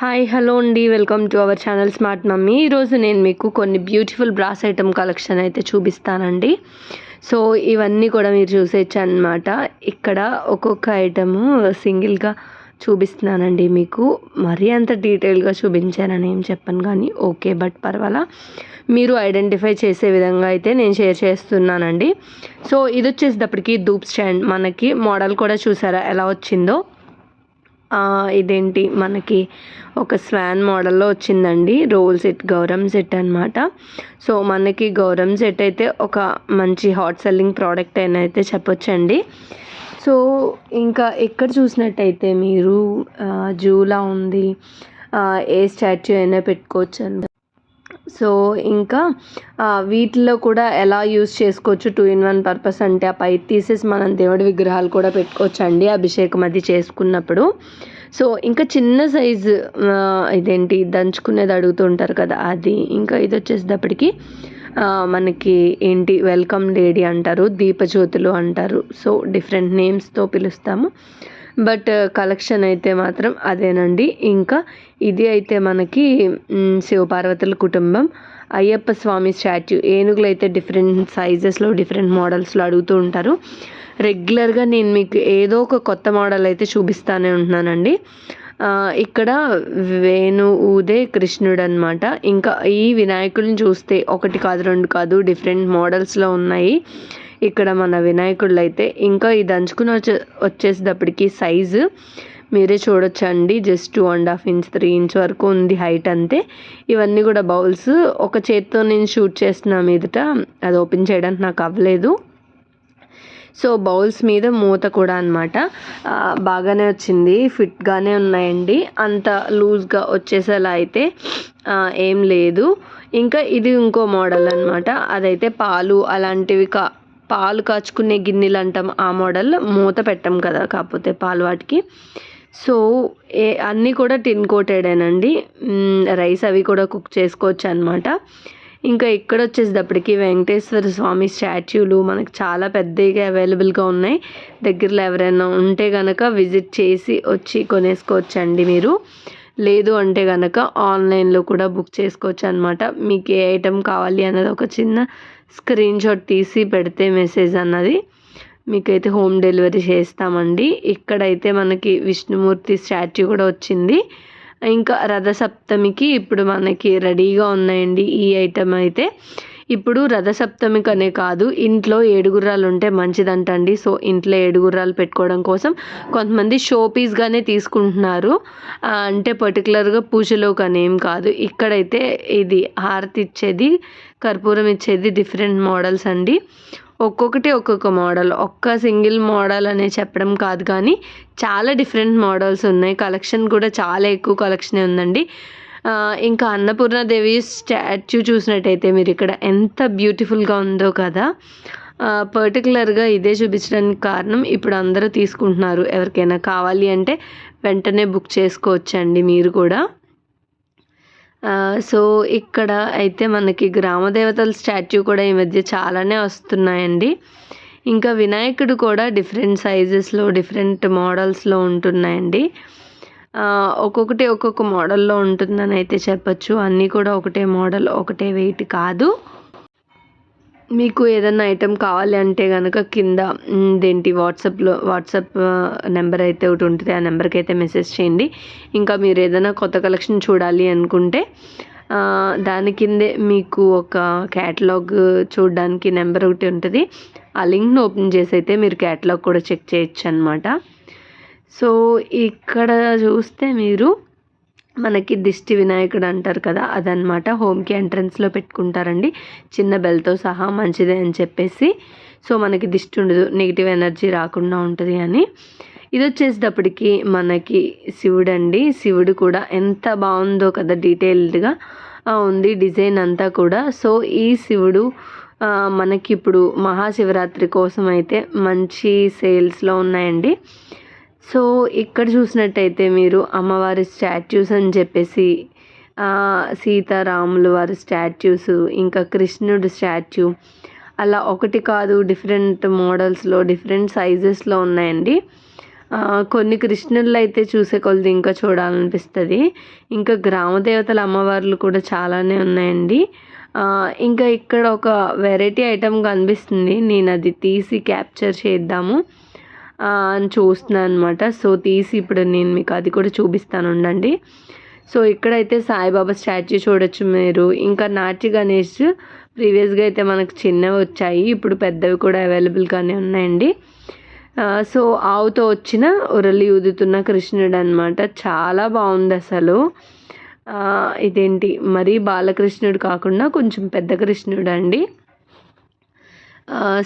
Hi hello అండి. Welcome to our channel smart mummy. ఈరోజు నేను మీకు కొన్ని బ్యూటిఫుల్ బ్రాస్ ఐటమ్ కలెక్షన్ అయితే చూపిస్తానండి. సో ఇవన్నీ కూడా మీరు చూసేయచ్చు అనమాట ఇక్కడ ఒక్కొక్క ఐటము సింగిల్గా చూపిస్తున్నానండి మీకు. మరీ అంత డీటెయిల్గా చూపించానని ఏం చెప్పను కానీ ఓకే బట్ పర్వాలా. మీరు ఐడెంటిఫై చేసే విధంగా అయితే నేను షేర్ చేస్తున్నానండి. సో ఇది వచ్చేసేటప్పటికి దూప్ స్టాండ్. మనకి మోడల్ కూడా చూసారా ఎలా వచ్చిందో? ఇదేంటి? మనకి ఒక స్వాన్ మోడల్లో వచ్చిందండి. రోల్ సెట్ గౌరమ్ సెట్ అనమాట సో మనకి గౌరమ్ సెట్ అయితే ఒక మంచి హాట్ సెల్లింగ్ ప్రోడక్ట్ అని అయితే చెప్పొచ్చండి. సో ఇంకా ఎక్కడ చూసినట్టయితే మీరు జూలా ఉంది ఏ స్టాచ్యూ అయినా పెట్టుకోవచ్చు అండి సో ఇంకా వీటిలో కూడా ఎలా యూస్ చేసుకోవచ్చు టూ ఇన్ వన్ పర్పస్ అంటే ఆ పై తీసేసి మనం దేవుడి విగ్రహాలు కూడా పెట్టుకోవచ్చు అండి అభిషేకం అది చేసుకున్నప్పుడు. సో ఇంకా చిన్న సైజు ఇదేంటి దంచుకునేది అడుగుతుంటారు కదా అది. ఇంకా ఇది వచ్చేసేటప్పటికి మనకి ఏంటి వెల్కమ్ లేడీ అంటారు దీపజ్యోతులు అంటారు. సో డిఫరెంట్ నేమ్స్తో పిలుస్తాము. బట్ uh, కలెక్షన్ అయితే మాత్రం అదేనండి. ఇంకా ఇది అయితే మనకి శివపార్వతుల కుటుంబం. అయ్యప్ప స్వామి స్టాచ్యూ. ఏనుగులు అయితే డిఫరెంట్ సైజెస్లో డిఫరెంట్ మోడల్స్లో అడుగుతూ ఉంటారు. రెగ్యులర్గా నేను మీకు ఏదో ఒక కొత్త మోడల్ అయితే చూపిస్తానే ఉంటున్నానండి. ఇక్కడ వేణు ఊదే కృష్ణుడు అనమాట ఇంకా ఈ వినాయకుడిని చూస్తే ఒకటి కాదు రెండు కాదు డిఫరెంట్ మోడల్స్లో ఉన్నాయి. ఇక్కడ మన వినాయకుళ్ళు అయితే ఇంకా ఈ దంచుకుని వచ్చే వచ్చేసేటప్పటికి సైజు మీరే చూడొచ్చండి. Just two and half inch three inch వరకు ఉంది హైట్ అంతే. ఇవన్నీ కూడా బౌల్స్. ఒక చేత్తో నేను షూట్ చేస్తున్నా మీదట అది ఓపెన్ చేయడానికి నాకు అవ్వలేదు. సో బౌల్స్ మీద మూత కూడా అనమాట బాగానే వచ్చింది. ఫిట్గానే ఉన్నాయండి. అంత లూజ్గా వచ్చేసేలా అయితే ఏం లేదు. ఇంకా ఇది ఇంకో మోడల్ అనమాట అదైతే పాలు అలాంటివి కా పాలు కాచుకునే గిన్నెలు అంటాం ఆ మోడల్ మూత పెట్టం కదా కాకపోతే పాలు వాటికి. సో ఏ అన్నీ కూడా టిన్ కోటెడేనండి. రైస్ అవి కూడా కుక్ చేసుకోవచ్చు అనమాట ఇంకా ఇక్కడ వచ్చేసేటప్పటికి వెంకటేశ్వర స్వామి స్టాచ్యూలు మనకు చాలా పెద్దగా అవైలబుల్గా ఉన్నాయి. దగ్గరలో ఎవరైనా ఉంటే కనుక విజిట్ చేసి వచ్చి కొనేసుకోవచ్చండి మీరు. లేదు అంటే కనుక ఆన్లైన్లో కూడా బుక్ చేసుకోవచ్చు అనమాట మీకు ఏ ఐటెం కావాలి అన్నది ఒక చిన్న స్క్రీన్ షాట్ తీసి పెడితే మెసేజ్ అన్నది. మీకైతే హోమ్ డెలివరీ చేస్తామండి. ఇక్కడైతే మనకి విష్ణుమూర్తి స్టాచ్యూ కూడా వచ్చింది. ఇంకా రథసప్తమికి ఇప్పుడు మనకి రెడీగా ఉన్నాయండి ఈ ఐటెం అయితే. ఇప్పుడు రథసప్తమికి అనే కాదు ఇంట్లో ఏడుగుర్రాలు ఉంటే మంచిదంటండి. సో ఇంట్లో ఏడుగుర్రాలు పెట్టుకోవడం కోసం కొంతమంది షో పీస్గానే తీసుకుంటున్నారు. అంటే పర్టికులర్గా పూజలో కానీ ఏం కాదు. ఇక్కడైతే ఇది హారతి ఇచ్చేది కర్పూరం ఇచ్చేది డిఫరెంట్ మోడల్స్ అండి. ఒక్కొక్కటి ఒక్కొక్క మోడల్ ఒక్క సింగిల్ మోడల్ అనే చెప్పడం కాదు కానీ చాలా డిఫరెంట్ మోడల్స్ ఉన్నాయి. కలెక్షన్ కూడా చాలా ఎక్కువ కలెక్షనే ఉందండి. ఇంకా అన్నపూర్ణాదేవి స్టాచ్యూ చూసినట్టయితే మీరు ఇక్కడ ఎంత బ్యూటిఫుల్గా ఉందో కదా. పర్టికులర్గా ఇదే చూపించడానికి కారణం ఇప్పుడు అందరూ తీసుకుంటున్నారు. ఎవరికైనా కావాలి అంటే వెంటనే బుక్ చేసుకోవచ్చండి మీరు కూడా. సో ఇక్కడ అయితే మనకి గ్రామ దేవతల స్టాచ్యూ కూడా ఈ మధ్య చాలానే వస్తున్నాయండి. ఇంకా వినాయకుడు కూడా డిఫరెంట్ సైజెస్లో డిఫరెంట్ మోడల్స్లో ఉంటున్నాయండి. ఒక్కొక్కటి ఒక్కొక్క మోడల్లో ఉంటుందని అయితే చెప్పచ్చు. అన్నీ కూడా ఒకటే మోడల్ ఒకటే వెయిట్ కాదు. మీకు ఏదైనా ఐటెం కావాలి అంటే కనుక కింద దేంటి వాట్సాప్లో వాట్సాప్ నెంబర్ అయితే ఒకటి ఉంటుంది. ఆ నెంబర్కి అయితే మెసేజ్ చేయండి. ఇంకా మీరు ఏదైనా కొత్త కలెక్షన్ చూడాలి అనుకుంటే దాని కిందే మీకు ఒక క్యాటలాగ్ చూడడానికి నెంబర్ ఒకటి ఉంటుంది. ఆ లింక్ను ఓపెన్ చేసి అయితే మీరు క్యాటలాగ్ కూడా చెక్ చేయొచ్చు అనమాట సో ఇక్కడ చూస్తే మీరు మనకి దిష్టి వినాయకుడు అంటారు కదా అదనమాట హోమ్కి ఎంట్రన్స్లో పెట్టుకుంటారండి. చిన్న బెల్తో సహా మంచిదే అని చెప్పేసి. సో మనకి దిష్టి ఉండదు. నెగిటివ్ ఎనర్జీ రాకుండా ఉంటుంది అని. ఇది వచ్చేసేటప్పటికి మనకి శివుడు అండి శివుడు కూడా ఎంత బాగుందో కదా డీటెయిల్డ్గా ఉంది డిజైన్ అంతా కూడా. సో ఈ శివుడు మనకి ఇప్పుడు మహాశివరాత్రి కోసం అయితే మంచి సేల్స్లో ఉన్నాయండి. సో ఇక్కడ చూసినట్టయితే మీరు అమ్మవారి స్టాట్యూస్ అని చెప్పేసి సీతారాములు వారి స్టాట్యూస్ ఇంకా కృష్ణుడు స్టాట్యూ అలా ఒకటి కాదు డిఫరెంట్ మోడల్స్లో డిఫరెంట్ సైజెస్లో ఉన్నాయండి. కొన్ని కృష్ణుళ్ళు అయితే చూసే కొలది ఇంకా చూడాలనిపిస్తుంది. ఇంకా గ్రామ దేవతల అమ్మవార్లు కూడా చాలానే ఉన్నాయండి. ఇంకా ఇక్కడ ఒక వెరైటీ ఐటమ్ కనిపిస్తుంది. నేను అది తీసి క్యాప్చర్ చేద్దాము. అని చూస్తున్నాను అనమాట సో తీసి ఇప్పుడు నేను మీకు అది కూడా చూపిస్తాను ఉండండి. సో ఇక్కడైతే సాయిబాబా స్టాచ్యూ చూడొచ్చు మీరు. ఇంకా నాట్య గణేష్ ప్రీవియస్గా అయితే మనకు చిన్నవి వచ్చాయి. ఇప్పుడు పెద్దవి కూడా అవైలబుల్గానే ఉన్నాయండి. సో ఆవుతో వచ్చిన ఉరలి ఊదుతున్న కృష్ణుడు అనమాట చాలా బాగుంది అసలు. ఇదేంటి? మరీ బాలకృష్ణుడు కాకుండా కొంచెం పెద్ద కృష్ణుడు అండి.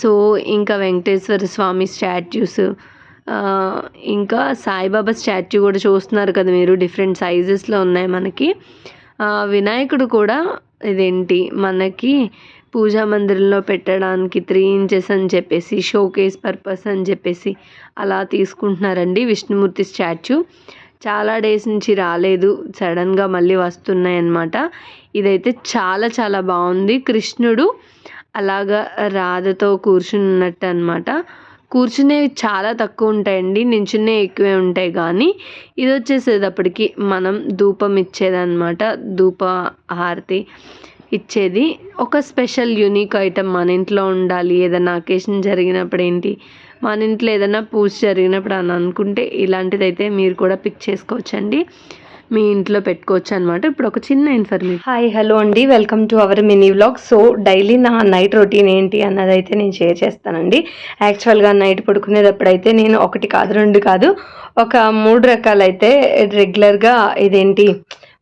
సో ఇంకా వెంకటేశ్వర స్వామి స్టాట్యూస్ ఇంకా సాయిబాబా స్టాచ్యూ కూడా చూస్తున్నారు కదా మీరు డిఫరెంట్ సైజెస్లో ఉన్నాయి మనకి. వినాయకుడు కూడా ఇదేంటి మనకి పూజా మందిరంలో పెట్టడానికి త్రీ ఇంచెస్ అని చెప్పేసి షోకేస్ పర్పస్ అని చెప్పేసి అలా తీసుకుంటున్నారండి విష్ణుమూర్తి స్టాచ్యూ చాలా డేస్ నుంచి రాలేదు సడన్గా మళ్ళీ వస్తున్నాయి అన్నమాట ఇదైతే చాలా చాలా బాగుంది. కృష్ణుడు అలాగా రాధతో కూర్చుని ఉన్నట్టు అనమాట కూర్చునేవి చాలా తక్కువ ఉంటాయండి నించునే ఎక్కువే ఉంటాయి కానీ ఇది వచ్చేసేటప్పటికి మనం ధూపం ఇచ్చేదన్నమాట ధూప హారతి ఇచ్చేది. ఒక స్పెషల్ యూనిక్ ఐటమ్ మన ఇంట్లో ఉండాలి ఏదైనా అకేషన్ జరిగినప్పుడు ఏంటి మన ఇంట్లో ఏదైనా పూజ జరిగినప్పుడు అని అనుకుంటే ఇలాంటిదైతే మీరు కూడా పిక్ చేసుకోవచ్చండి. మీ ఇంట్లో పెట్టుకోవచ్చు అనమాట ఇప్పుడు ఒక చిన్న ఇన్ఫర్మేషన్. హాయ్ హలో అండి. Welcome to our mini vlog. So daily నా నైట్ రొటీన్ ఏంటి అన్నది అయితే నేను షేర్ చేస్తానండి. యాక్చువల్గా నైట్ పడుకునేటప్పుడైతే నేను ఒకటి కాదు రెండు కాదు ఒక మూడు రకాలైతే రెగ్యులర్గా ఇదేంటి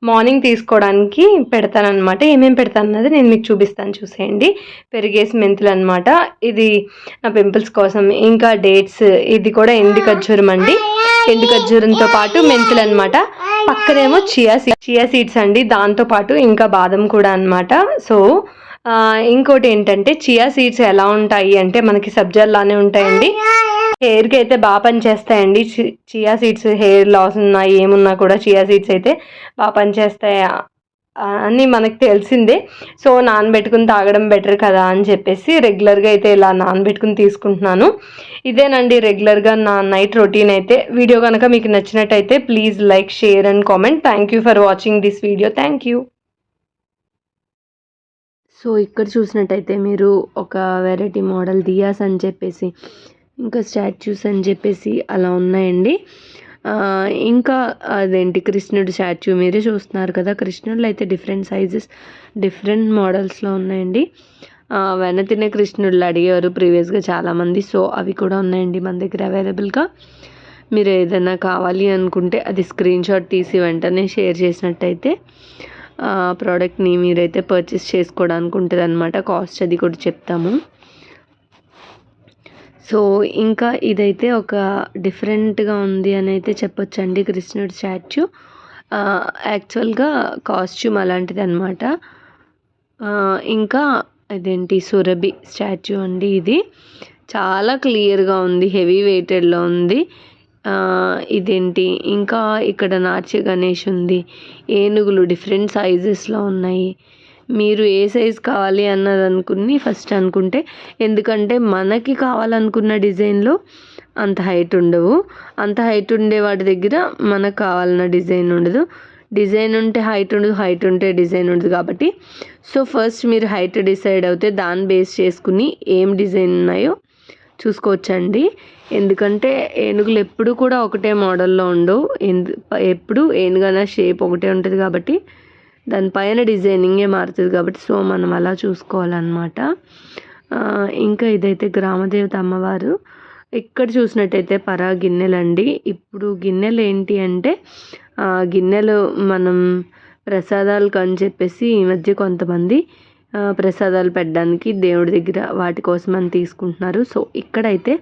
మార్నింగ్ తీసుకోవడానికి పెడతానమాట ఏమేమి పెడతాను అన్నది నేను మీకు చూపిస్తాను చూసేయండి. పెరిగేసి మెంతులు అనమాట ఇది నా పింపుల్స్ కోసం. ఇంకా డేట్స్ ఇది కూడా ఎండు ఖర్జూరం అండి ఎండు ఖర్జూరంతో పాటు మెంతులు అనమాట పక్కనేమో చియా సీడ్స్ చియా సీడ్స్ అండి. దాంతో పాటు ఇంకా బాదం కూడా అనమాట సో ఇంకోటి ఏంటంటే చియా సీడ్స్ ఎలా ఉంటాయి అంటే మనకి సబ్జాల్లానే ఉంటాయండి. హెయిర్కి అయితే బాగా పనిచేస్తాయండి. చి- చియా సీడ్స్ హెయిర్ లాస్ ఉన్నా ఏమున్నా కూడా చియా సీడ్స్ అయితే బాగా పనిచేస్తాయి? అని మనకు తెలిసిందే. సో నానబెట్టుకుని తాగడం బెటర్ కదా అని చెప్పేసి రెగ్యులర్గా అయితే ఇలా నానబెట్టుకుని తీసుకుంటున్నాను. ఇదేనండి రెగ్యులర్గా నా నైట్ రొటీన్ అయితే. వీడియో కనుక మీకు నచ్చినట్టయితే please like share and comment. Thank you for watching this video thank you so ఇక్కడ చూసినట్టయితే మీరు ఒక వెరైటీ మోడల్ దియాస్ అని చెప్పేసి ఇంకా స్టాచ్యూస్ అని చెప్పేసి అలా ఉన్నాయండి. ఇంకా అదేంటి కృష్ణుడు స్టాచ్యూ మీరే చూస్తున్నారు కదా. కృష్ణుడు అయితే డిఫరెంట్ సైజెస్ డిఫరెంట్ మోడల్స్లో ఉన్నాయండి. వెన తినే కృష్ణుడులు అడిగేవారు ప్రీవియస్గా చాలామంది. సో అవి కూడా ఉన్నాయండి మన దగ్గర అవైలబుల్గా. మీరు ఏదైనా కావాలి అనుకుంటే అది స్క్రీన్ షాట్ తీసి వెంటనే షేర్ చేసినట్టయితే ప్రోడక్ట్ని మీరైతే పర్చేస్ చేసుకోవడానికి ఉంటుంది అనమాట కాస్ట్ అది కూడా చెప్తాము. సో ఇంకా ఇదైతే ఒక డిఫరెంట్గా ఉంది అని అయితే చెప్పొచ్చండి కృష్ణుడి స్టాచ్యూ. యాక్చువల్గా కాస్ట్యూమ్ అలాంటిది అనమాట ఇంకా ఇదేంటి సురభి స్టాచ్యూ అండి ఇది. చాలా క్లియర్గా ఉంది హెవీ వెయిటెడ్లో ఉంది. ఇదేంటి ఇంకా ఇక్కడ నాట్య గణేష్ ఉంది. ఏనుగులు డిఫరెంట్ సైజెస్లో ఉన్నాయి. మీరు ఏ సైజ్ కావాలి అన్నది అనుకుని ఫస్ట్ అనుకుంటే ఎందుకంటే మనకి కావాలనుకున్న డిజైన్లో అంత హైట్ ఉండవు. అంత హైట్ ఉండే వాటి దగ్గర మనకు కావాలన్న డిజైన్ ఉండదు. డిజైన్ ఉంటే హైట్ ఉండదు హైట్ ఉంటే డిజైన్ ఉండదు కాబట్టి. సో ఫస్ట్ మీరు హైట్ డిసైడ్ అవుతే దాన్ని బేస్ చేసుకుని ఏం డిజైన్ ఉన్నాయో చూసుకోవచ్చండి. ఎందుకంటే ఏనుగులు ఎప్పుడు కూడా ఒకటే మోడల్లో ఉండవు. ఎందు ఎప్పుడు ఏనుగన షేప్ ఒకటే ఉంటుంది కాబట్టి దానిపైన డిజైనింగే మారుతుంది కాబట్టి సో మనం అలా చూసుకోవాలన్నమాట. ఇంకా ఇదైతే గ్రామదేవత అమ్మవారు. ఇక్కడ చూసినట్టయితే పరా గిన్నెలండి. ఇప్పుడు గిన్నెలు ఏంటి అంటే గిన్నెలు మనం ప్రసాదాలకు అని చెప్పేసి ఈ మధ్య కొంతమంది ప్రసాదాలు పెట్టడానికి దేవుడి దగ్గర వాటి కోసం అని తీసుకుంటున్నారు. సో ఇక్కడైతే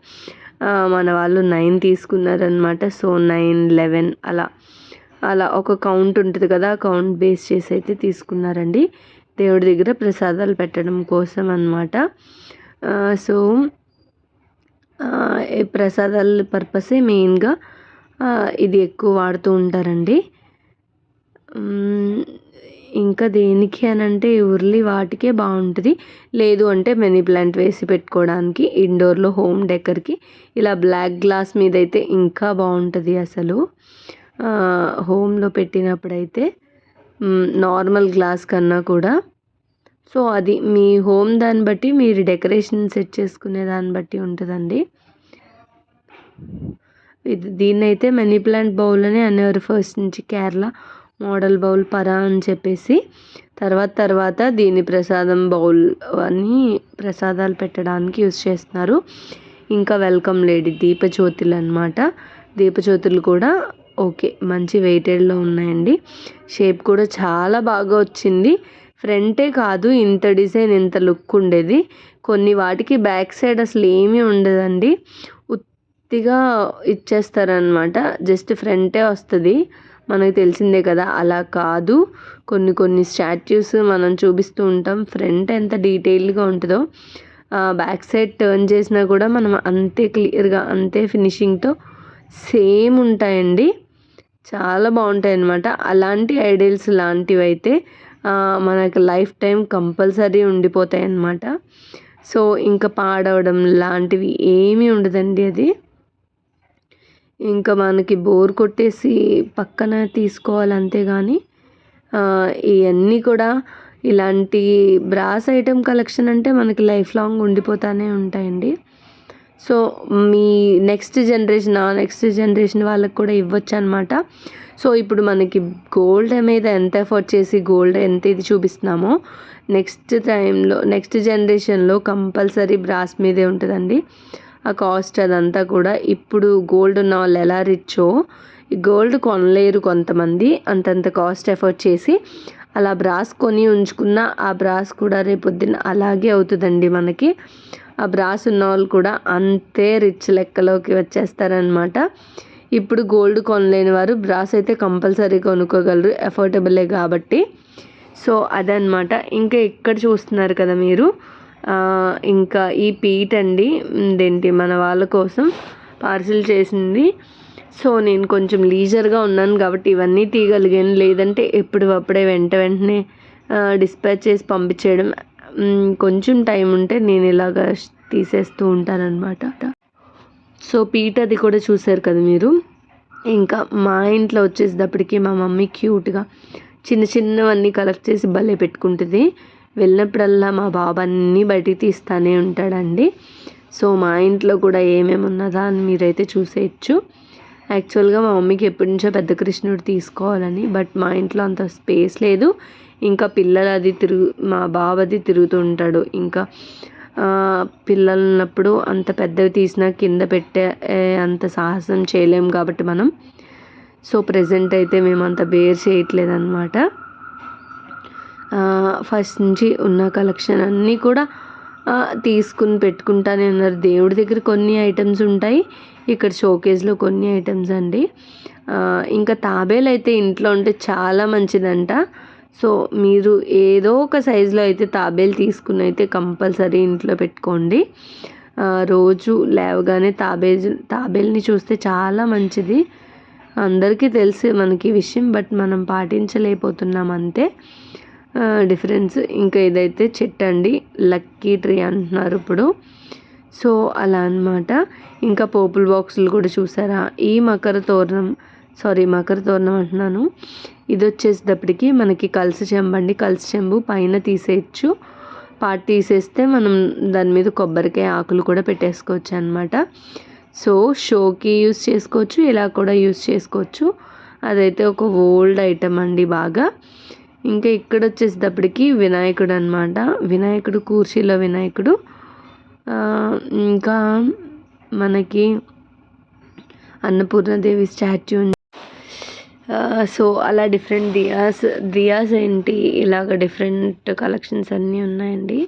మన వాళ్ళు నైన్ తీసుకున్నారనమాట సో నైన్ లెవెన్ అలా. అలా ఒక కౌంట్ ఉంటుంది కదా ఆ కౌంట్ బేస్ చేసి అయితే తీసుకున్నారండి. దేవుడి దగ్గర ప్రసాదాలు పెట్టడం కోసం అనమాట సో ఈ ప్రసాదాల పర్పసే మెయిన్గా ఇది ఎక్కువ వాడుతూ ఉంటారండి. ఇంకా దేనికి అని అంటే ఉర్లి వాటికే బాగుంటుంది. లేదు అంటే మనీ ప్లాంట్ వేసి పెట్టుకోవడానికి ఇండోర్లో హోమ్ డెకర్కి ఇలా బ్లాక్ గ్లాస్ మీద అయితే ఇంకా బాగుంటుంది అసలు. హోమ్లో పెట్టినప్పుడైతే నార్మల్ గ్లాస్ కన్నా కూడా. సో అది మీ హోమ్ దాన్ని బట్టి మీరు డెకరేషన్ సెట్ చేసుకునే దాన్ని బట్టి ఉంటుందండి. ఇది దీన్ని అయితే మనీ ప్లాంట్ బౌల్ అని అనేవారు. ఫస్ట్ నుంచి కేరళ మోడల్ బౌల్ పరా అని చెప్పేసి తర్వాత తర్వాత దీని ప్రసాదం బౌల్ అని ప్రసాదాలు పెట్టడానికి యూజ్ చేస్తున్నారు. ఇంకా వెల్కమ్ లేడీ దీపజ్యోతులు అనమాట దీపజ్యోతులు కూడా ఓకే మంచి వెయిటెడ్లో ఉన్నాయండి. షేప్ కూడా చాలా బాగా వచ్చింది. ఫ్రంటే కాదు ఇంత డిజైన్ ఇంత లుక్ ఉండేది. కొన్ని వాటికి బ్యాక్ సైడ్ అసలు ఏమీ ఉండదండి. ఉత్తిగా ఇచ్చేస్తారనమాట జస్ట్ ఫ్రంటే వస్తుంది. మనకు తెలిసిందే కదా అలా కాదు. కొన్ని కొన్ని స్టాట్యూస్ మనం చూపిస్తూ ఉంటాం. ఫ్రంట్ ఎంత డీటెయిల్గా ఉంటుందో. బ్యాక్ సైడ్ టర్న్ చేసినా కూడా మనం అంతే క్లియర్గా అంతే ఫినిషింగ్తో సేమ్ ఉంటాయండి. చాలా బాగుంటాయి అన్నమాట అలాంటి ఐడియల్స్ లాంటివి అయితే మనకు లైఫ్ టైం కంపల్సరీ ఉండిపోతాయి అన్నమాట సో ఇంకా పాడవడం లాంటివి ఏమీ ఉండదండి అది. ఇంకా మనకి బోర్ కొట్టేసి పక్కన తీసుకోవాలి అంతే కానీ ఇవన్నీ కూడా ఇలాంటి బ్రాస్ ఐటెం కలెక్షన్ అంటే మనకి లైఫ్ లాంగ్ ఉండిపోతానే ఉంటాయండి. సో మీ నెక్స్ట్ జనరేషన్ ఆ నెక్స్ట్ జనరేషన్ వాళ్ళకి కూడా ఇవ్వచ్చు అనమాట సో ఇప్పుడు మనకి గోల్డ్ మీద ఎంత ఎఫర్ట్ చేసి గోల్డ్ ఎంత ఇది చూపిస్తున్నామో నెక్స్ట్ టైంలో నెక్స్ట్ జనరేషన్లో కంపల్సరీ బ్రాస్ మీదే ఉంటుందండి. ఆ కాస్ట్ అదంతా కూడా ఇప్పుడు గోల్డ్ ఉన్న వాళ్ళు ఎలా రిచ్చో ఈ గోల్డ్ కొనలేరు కొంతమంది అంతంత కాస్ట్ ఎఫర్ట్ చేసి అలా బ్రాస్ కొని ఉంచుకున్న ఆ బ్రాస్ కూడా రేపొద్దున అలాగే అవుతుందండి మనకి. బ్రాస్ ఉన్న వాళ్ళు కూడా అంతే రిచ్ లెక్కలోకి వచ్చేస్తారనమాట ఇప్పుడు గోల్డ్ కొనలేని వారు బ్రాస్ అయితే కంపల్సరీ కొనుక్కోగలరు అఫోర్డబులే కాబట్టి. సో అదనమాట ఇంకా ఇక్కడ చూస్తున్నారు కదా మీరు? ఇంకా ఈ పీట్ అండి ఇదేంటి మన వాళ్ళ కోసం పార్సిల్ చేసింది. సో నేను కొంచెం లీజర్గా ఉన్నాను కాబట్టి ఇవన్నీ తీయగలిగాను. లేదంటే ఎప్పుడు అప్పుడే వెంట వెంటనే డిస్పాచ్ చేసి పంపించేయడం కొంచెం టైం ఉంటే నేను ఇలాగ తీసేస్తూ ఉంటానన్నమాట. సో పీట అది కూడా చూసారు కదా మీరు? ఇంకా మా ఇంట్లో వచ్చేసేటప్పటికి మా మమ్మీ క్యూట్గా చిన్న చిన్నవన్నీ కలెక్ట్ చేసి భలే పెట్టుకుంటుంది. వెళ్ళినప్పుడల్లా మా బాబు అన్నీ బయటికి తీస్తానే ఉంటాడండి. సో మా ఇంట్లో కూడా ఏమేమి ఉన్నదా అని మీరైతే చూసేయచ్చు. యాక్చువల్గా మా మమ్మీకి ఎప్పటి నుంచో పెద్ద కృష్ణుడు తీసుకోవాలని బట్ మా ఇంట్లో అంత స్పేస్ లేదు. ఇంకా పిల్లలు అది తిరుగు మా బాబు అది తిరుగుతూ ఉంటాడు ఇంకా పిల్లలు ఉన్నప్పుడు అంత పెద్దవి తీసినా కింద పెట్టే అంత సాహసం చేయలేం కాబట్టి మనం. సో ప్రజెంట్ అయితే మేము అంత బేర్ చేయట్లేదు అనమాట ఫస్ట్ నుంచి ఉన్న కలెక్షన్ అన్నీ కూడా తీసుకుని పెట్టుకుంటానే ఉన్నారు. దేవుడి దగ్గర కొన్ని ఐటమ్స్ ఉంటాయి. ఇక్కడ షోకేస్లో కొన్ని ఐటమ్స్ అండి. ఇంకా తాబేలు అయితే ఇంట్లో ఉంటే చాలా మంచిదంట. సో మీరు ఏదో ఒక సైజులో అయితే తాబేలు తీసుకుని అయితే కంపల్సరీ ఇంట్లో పెట్టుకోండి. రోజు లేవగానే తాబేలు తాబేల్ని చూస్తే చాలా మంచిది. అందరికీ తెలిసి మనకి విషయం బట్ మనం పాటించలేకపోతున్నాం అంతే. డిఫరెన్స్ ఇంకా ఇదైతే చెట్టు అండి లక్కీ ట్రీ అంటున్నారు ఇప్పుడు. సో అలా అనమాట ఇంకా పోపుల్ బాక్సులు కూడా చూసారా? ఈ మకర తోరణం సారీ మకర తోరణం అంటున్నాను. ఇది వచ్చేసేటప్పటికి మనకి కలిసి చెంబు అండి. కలిసి చెంబు పైన తీసేయచ్చు. పార్ట్ తీసేస్తే మనం దాని మీద కొబ్బరికాయ ఆకులు కూడా పెట్టేసుకోవచ్చు అనమాట సో షోకి యూస్ చేసుకోవచ్చు ఇలా కూడా యూస్ చేసుకోవచ్చు. అదైతే ఒక ఓల్డ్ ఐటమ్ అండి బాగా. ఇంకా ఇక్కడ వచ్చేసేటప్పటికి వినాయకుడు అనమాట వినాయకుడు కూర్చీలో వినాయకుడు. ఇంకా మనకి అన్నపూర్ణదేవి స్టాచ్యూ సో అలా డిఫరెంట్ దియాస్ దియాస్ ఏంటి? ఇలాగ డిఫరెంట్ కలెక్షన్స్ అన్నీ ఉన్నాయండి.